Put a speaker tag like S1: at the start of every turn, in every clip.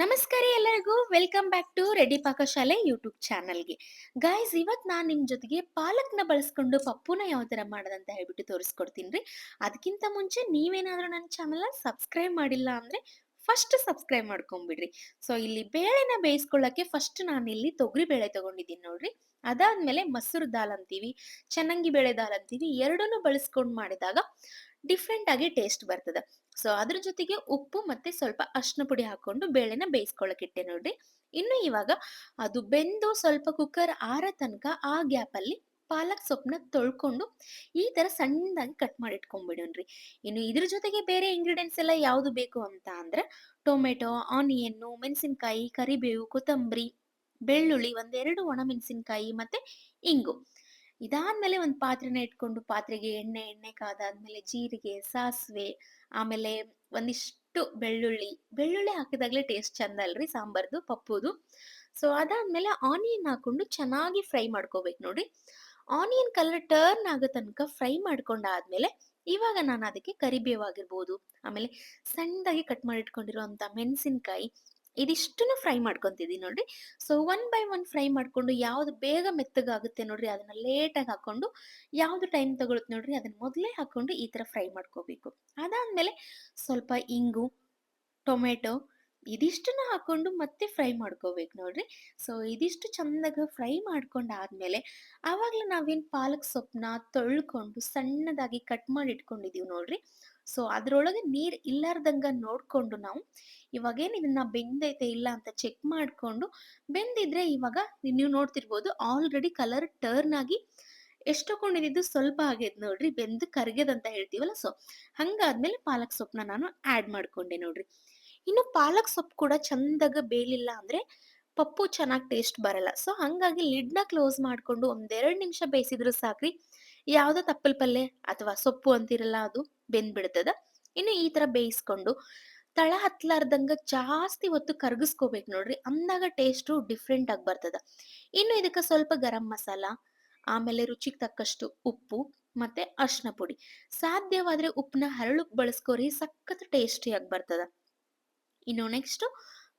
S1: ನಮಸ್ಕಾರ ಎಲ್ಲರಿಗೂ. Welcome back to ready Pakashale YouTube ಚಾನಲ್ಗೆ. ಗಾಯ್ಸ್ ಇವತ್ತು ನಾನು ನಿಮ್ಮ ಜೊತೆಗೆ ಪಾಲಕ್ನ ಬಳಸ್ಕೊಂಡು ಪಪ್ಪುನ ಯಾವ ಥರ ಮಾಡೋದಂತ ಹೇಳ್ಬಿಟ್ಟು ತೋರಿಸ್ಕೊಡ್ತೀನಿ ರೀ. ಅದಕ್ಕಿಂತ ಮುಂಚೆ ನೀವೇನಾದರೂ ನನ್ನ ಚಾನಲ್ನ ಸಬ್ಸ್ಕ್ರೈಬ್ ಮಾಡಿಲ್ಲ ಅಂದರೆ ಫಸ್ಟ್ ಸಬ್ಸ್ಕ್ರೈಬ್ ಮಾಡ್ಕೊಂಬಿಡ್ರಿ. ಸೊ ಇಲ್ಲಿ ಬೇಳೆನ ಬೇಯಿಸ್ಕೊಳ್ಳೋಕ್ಕೆ ಫಸ್ಟ್ ನಾನು ಇಲ್ಲಿ ತೊಗರಿ ಬೇಳೆ ತೊಗೊಂಡಿದ್ದೀನಿ ನೋಡ್ರಿ. ಅದಾದ್ಮೇಲೆ ಮೊಸರು ದಾಲ್ ಅಂತೀವಿ, ಚೆನ್ನಾಗಿ ಬೇಳೆ ದಾಲ್ ಅಂತೀವಿ, ಎರಡನ್ನೂ ಬಳಸ್ಕೊಂಡು ಮಾಡಿದಾಗ ಡಿಫ್ರೆಂಟ್ ಆಗಿ ಟೇಸ್ಟ್ ಬರ್ತದೆ. ಸೊ ಅದ್ರ ಜೊತೆಗೆ ಉಪ್ಪು ಮತ್ತೆ ಸ್ವಲ್ಪ ಅರ್ಶಿನ ಪುಡಿ ಹಾಕೊಂಡು ಬೇಳೆನ ಬೇಯಿಸ್ಕೊಳಕ್ ಇಟ್ಟೆ ನೋಡ್ರಿ. ಇನ್ನು ಇವಾಗ ಅದು ಬೆಂದು ಸ್ವಲ್ಪ ಕುಕ್ಕರ್ ಆರ ತನಕ ಆ ಗ್ಯಾಪ್ ಅಲ್ಲಿ ಪಾಲಕ್ ಸೊಪ್ಪನ್ನ ತೊಳ್ಕೊಂಡು ಈ ತರ ಸಣ್ಣದಾಗಿ ಕಟ್ ಮಾಡಿ ಇಟ್ಕೊಂಡ್ಬಿಡೋಣ್ರಿ ಇನ್ನು ಇದ್ರ ಜೊತೆಗೆ ಬೇರೆ ಇಂಗ್ರೀಡಿಯೆಂಟ್ಸ್ ಎಲ್ಲ ಯಾವ್ದು ಬೇಕು ಅಂತ ಅಂದ್ರೆ ಟೊಮೆಟೊ, ಆನಿಯನ್ನು, ಮೆಣಸಿನ್ಕಾಯಿ, ಕರಿಬೇವು, ಕೊತ್ತಂಬರಿ, ಬೆಳ್ಳುಳ್ಳಿ, ಒಂದೆರಡು ಒಣ ಮೆಣಸಿನ್ಕಾಯಿ ಮತ್ತೆ ಇಂಗು. ಇದಾದ್ಮೇಲೆ ಒಂದು ಪಾತ್ರೆನ ಇಟ್ಕೊಂಡು ಪಾತ್ರೆಗೆ ಎಣ್ಣೆ ಎಣ್ಣೆ ಕಾದಾದ್ಮೇಲೆ ಜೀರಿಗೆ, ಸಾಸಿವೆ, ಆಮೇಲೆ ಒಂದಿಷ್ಟು ಬೆಳ್ಳುಳ್ಳಿ. ಬೆಳ್ಳುಳ್ಳಿ ಹಾಕಿದಾಗ್ಲೇ ಟೇಸ್ಟ್ ಚಂದ ಅಲ್ರಿ ಸಾಂಬಾರ್ದು, ಪಪ್ಪುದು. ಸೊ ಅದಾದ್ಮೇಲೆ ಆನಿಯನ್ ಹಾಕೊಂಡು ಚೆನ್ನಾಗಿ ಫ್ರೈ ಮಾಡ್ಕೋಬೇಕು ನೋಡಿ. ಆನಿಯನ್ ಕಲರ್ ಟರ್ನ್ ಆಗೋ ತನಕ ಫ್ರೈ ಮಾಡ್ಕೊಂಡಾದ್ಮೇಲೆ ಇವಾಗ ನಾನು ಅದಕ್ಕೆ ಕರಿಬೇವು ಆಗಿರ್ಬೋದು. ಆಮೇಲೆ ಸಣ್ಣದಾಗಿ ಕಟ್ ಮಾಡಿ ಇಟ್ಕೊಂಡಿರುವಂತ ಮೆಣಸಿನ್ಕಾಯಿ ಇದಿಷ್ಟನ್ನು ಫ್ರೈ ಮಾಡ್ಕೊತಿದ್ದೀನಿ ನೋಡ್ರಿ. So one by one fry ಮಾಡ್ಕೊಂಡು ಯಾವ್ದು ಬೇಗ ಮೆತ್ತಗಾಗುತ್ತೆ ನೋಡ್ರಿ, ಅದನ್ನ ಲೇಟಾಗಿ ಹಾಕೊಂಡು ಯಾವ್ದು ಟೈಮ್ ತಗೊಳುತ್ತೆ ನೋಡ್ರಿ, ಅದನ್ನ ಮೊದಲೇ ಹಾಕೊಂಡು ಈ ತರ ಫ್ರೈ ಮಾಡ್ಕೋಬೇಕು. ಅದಾದ್ಮೇಲೆ ಸ್ವಲ್ಪ ಇಂಗು, ಟೊಮೆಟೊ ಇದಿಷ್ಟನ್ನ ಹಾಕೊಂಡು ಮತ್ತೆ ಫ್ರೈ ಮಾಡ್ಕೋಬೇಕು ನೋಡ್ರಿ. ಸೊ, ಇದಿಷ್ಟು ಚಂದಾಗಿ ಫ್ರೈ ಮಾಡ್ಕೊಂಡಾದ್ಮೇಲೆ ಆವಾಗಲೇ ನಾವೇನು ಪಾಲಕ್ ಸೊಪ್ಪನ್ನ ತೊಳ್ಕೊಂಡು ಸಣ್ಣದಾಗಿ ಕಟ್ ಮಾಡಿ ಇಟ್ಕೊಂಡಿದೀವಿ ನೋಡ್ರಿ. ಸೊ, ಅದ್ರೊಳಗೆ ನೀರ್ ಇಲ್ಲಾರ್ದಂಗ ನೋಡ್ಕೊಂಡು ನಾವು ಇವಾಗೇನ್ ಇದನ್ನ ಬೆಂದೈತೆ ಇಲ್ಲ ಅಂತ ಚೆಕ್ ಮಾಡ್ಕೊಂಡು ಬೆಂದಿದ್ರೆ ಇವಾಗ ನೀವು ನೋಡ್ತಿರ್ಬೋದು ಆಲ್ರೆಡಿ ಕಲರ್ ಟರ್ನ್ ಆಗಿ ಎಷ್ಟು ತಗೊಂಡಿದ್ದು ಸ್ವಲ್ಪ ಆಗೈತೆ ನೋಡ್ರಿ. ಬೆಂದು ಕರ್ಗೆದಂತ ಹೇಳ್ತೀವಲ್ಲ. ಸೊ, ಹಂಗಾದ್ಮೇಲೆ ಪಾಲಕ್ ಸೊಪ್ಪನ್ನ ನಾನು ಆಡ್ ಮಾಡ್ಕೊಂಡೆ ನೋಡ್ರಿ. ಇನ್ನು ಪಾಲಕ್ ಸೊಪ್ಪು ಕೂಡ ಚಂದಾಗ ಬೇಯಲಿಲ್ಲ ಅಂದ್ರೆ ಪಪ್ಪು ಚೆನ್ನಾಗಿ ಟೇಸ್ಟ್ ಬರಲ್ಲ. ಸೊ ಹಂಗಾಗಿ ಲಿಡ್ನ ಕ್ಲೋಸ್ ಮಾಡ್ಕೊಂಡು ಒಂದೆರಡು ನಿಮಿಷ ಬೇಯಿಸಿದ್ರು ಸಾಕ್ರಿ. ಯಾವುದೋ ತಪ್ಪಲ್ ಪಲ್ಯ ಅಥವಾ ಸೊಪ್ಪು ಅಂತಿರಲ್ಲ ಅದು ಬೆಂದ್ಬಿಡ್ತದ. ಇನ್ನು ಈ ತರ ಬೇಯಿಸ್ಕೊಂಡು ತಳ ಹತ್ಲಾರ್ದಂಗ ಜಾಸ್ತಿ ಹೊತ್ತು ಕರ್ಗಿಸ್ಕೋಬೇಕು ನೋಡ್ರಿ. ಅಂದಾಗ ಟೇಸ್ಟು ಡಿಫ್ರೆಂಟ್ ಆಗಿ ಬರ್ತದ. ಇನ್ನು ಇದಕ್ಕೆ ಸ್ವಲ್ಪ ಗರಂ ಮಸಾಲ, ಆಮೇಲೆ ರುಚಿಗೆ ತಕ್ಕಷ್ಟು ಉಪ್ಪು ಮತ್ತೆ ಅರ್ಶಿನ ಪುಡಿ. ಸಾಧ್ಯವಾದ್ರೆ ಉಪ್ಪನ್ನ ಹರಳು ಬಳಸ್ಕೋರಿ, ಸಖತ್ ಟೇಸ್ಟಿಯಾಗಿ ಬರ್ತದ. ಇನ್ನು ನೆಕ್ಸ್ಟು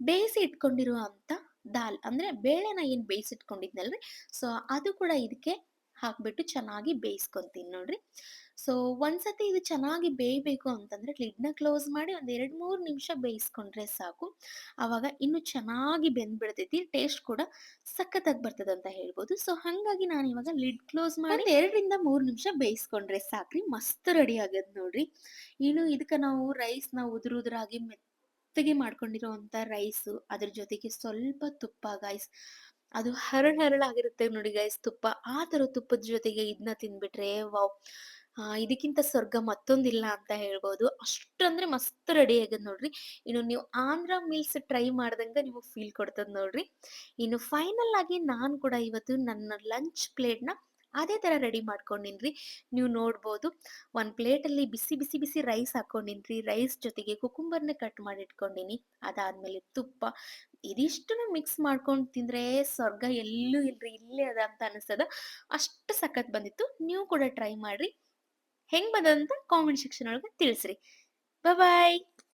S1: ಬೇಯಿಸಿ ಇಟ್ಕೊಂಡಿರುವಂಥ ದಾಲ್, ಅಂದರೆ ಬೇಳೆನ ಏನು ಬೇಯಿಸಿಟ್ಕೊಂಡಿದ್ನಲ್ರಿ? ಸೊ ಅದು ಕೂಡ ಇದಕ್ಕೆ ಹಾಕ್ಬಿಟ್ಟು ಚೆನ್ನಾಗಿ ಬೇಯಿಸ್ಕೊತೀನಿ ನೋಡ್ರಿ. ಸೊ ಒಂದ್ಸತಿ ಇದು ಚೆನ್ನಾಗಿ ಬೇಯಬೇಕು ಅಂತಂದ್ರೆ ಲಿಡ್ನ ಕ್ಲೋಸ್ ಮಾಡಿ ಒಂದ್ ಎರಡ್ ಮೂರ್ ನಿಮಿಷ ಬೇಯಿಸ್ಕೊಂಡ್ರೆ ಸಾಕು. ಅವಾಗ ಇನ್ನು ಚೆನ್ನಾಗಿ ಬೆಂದ್ಬಿಡ್ತೈತಿ ಟೇಸ್ಟ್ ಕೂಡ ಸಖತ್ತಾಗಿ ಬರ್ತದೆ ಅಂತ ಹೇಳ್ಬೋದು. ಸೊ ಹಂಗಾಗಿ ನಾನು ಇವಾಗ ಲಿಡ್ ಕ್ಲೋಸ್ ಮಾಡಿ ಎರಡರಿಂದ ಮೂರು ನಿಮಿಷ ಬೇಯಿಸ್ಕೊಂಡ್ರೆ ಸಾಕ್ರಿ, ಮಸ್ತ್ ರೆಡಿ ಆಗದ್ ನೋಡ್ರಿ. ಇನ್ನು ಇದಕ್ಕೆ ನಾವು ರೈಸ್ನ ಉದುರು ಉದುರಾಗಿ ಮಾಡ್ಕೊಂಡಿರೋ ಅಂತ ರೈಸು ಅದ್ರ ಜೊತೆಗೆ ಸ್ವಲ್ಪ ತುಪ್ಪ ಗಾಯ್ಸ್ ಅದು ಹರಳು ಹರಳಾಗಿರುತ್ತೆ ನೋಡಿ ಗೈಸ್ ತುಪ್ಪ. ಆ ತರ ತುಪ್ಪದ ಜೊತೆಗೆ ಇದನ್ನ ತಿನ್ಬಿಟ್ರೆ ವಾವ್. ಇದಕ್ಕಿಂತ ಸ್ವರ್ಗ ಮತ್ತೊಂದಿಲ್ಲ ಅಂತ ಹೇಳ್ಬೋದು. ಅಷ್ಟಂದ್ರೆ ಮಸ್ತ್ ರೆಡಿ ಆಗದ್ ನೋಡ್ರಿ. ಇನ್ನು ನೀವು ಆಂಧ್ರ ಮೀಲ್ಸ್ ಟ್ರೈ ಮಾಡ್ದಂಗ ನಿಮಗೆ ಫೀಲ್ ಕೊಡ್ತದ ನೋಡ್ರಿ. ಇನ್ನು ಫೈನಲ್ ಆಗಿ ನಾನು ಕೂಡ ಇವತ್ತು ನನ್ನ ಲಂಚ್ ಪ್ಲೇಟ್ನ ಅದೇ ಥರ ರೆಡಿ ಮಾಡ್ಕೊಂಡಿನ್ರಿ. ನೀವು ನೋಡ್ಬೋದು, ಒಂದು ಪ್ಲೇಟಲ್ಲಿ ಬಿಸಿ ಬಿಸಿ ಬಿಸಿ ರೈಸ್ ಹಾಕ್ಕೊಂಡಿನ್ರಿ ರೈಸ್ ಜೊತೆಗೆ ಕುಕುಂಬರ್ನ ಕಟ್ ಮಾಡಿ ಇಟ್ಕೊಂಡಿನಿ ಅದಾದಮೇಲೆ ತುಪ್ಪ. ಇದಿಷ್ಟನ್ನು ಮಿಕ್ಸ್ ಮಾಡ್ಕೊಂಡು ತಿಂದರೆ ಸ್ವರ್ಗ ಎಲ್ಲೂ ಇಲ್ರಿ, ಇಲ್ಲೇ ಅದ ಅಂತ ಅನಿಸ್ತದ. ಅಷ್ಟು ಸಖತ್ ಬಂದಿತ್ತು. ನೀವು ಕೂಡ ಟ್ರೈ ಮಾಡಿರಿ. ಹೆಂಗೆ ಬಂದಂತ ಕಾಮೆಂಟ್ ಸೆಕ್ಷನ್ ಒಳಗೆ ತಿಳಿಸ್ರಿ. ಬಾಯ್